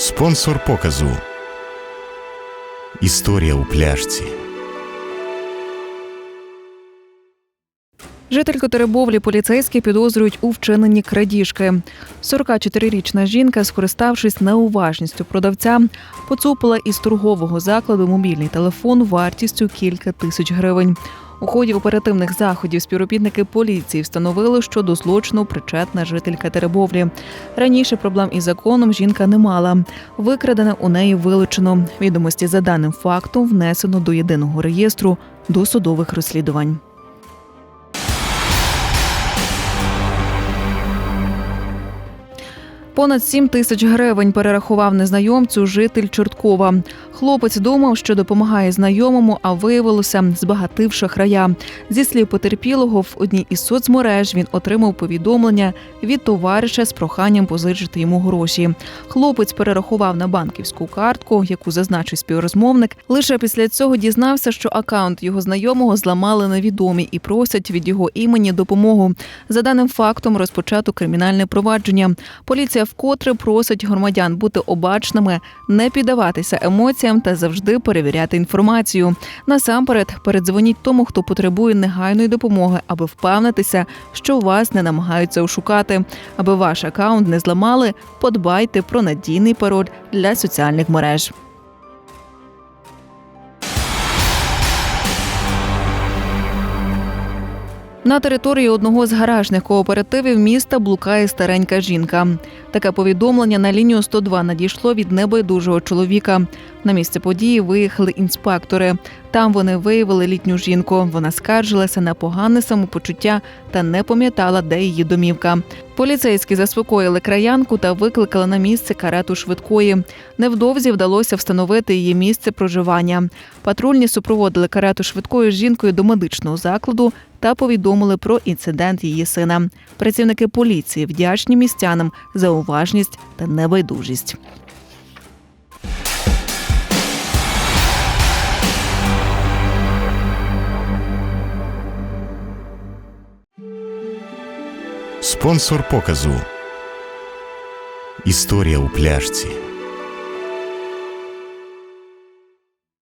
Спонсор показу. Історія у пляшці. Жительку Теребовлі поліцейські підозрюють у вчиненні крадіжки. 44-річна жінка, скориставшись неуважністю продавця, поцупила із торгового закладу мобільний телефон вартістю кілька тисяч гривень. У ході оперативних заходів співробітники поліції встановили, що до злочину причетна жителька Теребовлі. Раніше проблем із законом жінка не мала. Викрадене у неї вилучено. Відомості за даним фактом внесено до єдиного реєстру досудових розслідувань. Понад 7 тисяч гривень перерахував незнайомцю житель Чорткова. Хлопець думав, що допомагає знайомому, а виявилося збагатив шахрая. Зі слів потерпілого, в одній із соцмереж він отримав повідомлення від товариша з проханням позичити йому гроші. Хлопець перерахував на банківську картку, яку зазначив співрозмовник. Лише після цього дізнався, що акаунт його знайомого зламали невідомі і просять від його імені допомогу. За даним фактом розпочато кримінальне провадження. Поліція вкотре просить громадян бути обачними, не піддаватися емоціям та завжди перевіряти інформацію. Насамперед, передзвоніть тому, хто потребує негайної допомоги, аби впевнитися, що вас не намагаються ошукати. Аби ваш акаунт не зламали, подбайте про надійний пароль для соціальних мереж. На території одного з гаражних кооперативів міста блукає старенька жінка. Таке повідомлення на лінію 102 надійшло від небайдужого чоловіка. На місце події виїхали інспектори. Там вони виявили літню жінку. Вона скаржилася на погане самопочуття та не пам'ятала, де її домівка. Поліцейські заспокоїли краянку та викликали на місце карету швидкої. Невдовзі вдалося встановити її місце проживання. Патрульні супроводили карету швидкою з жінкою до медичного закладу та повідомили про інцидент її сина. Працівники поліції вдячні містянам за уважність та небайдужість. Спонсор показу. Історія у пляшці.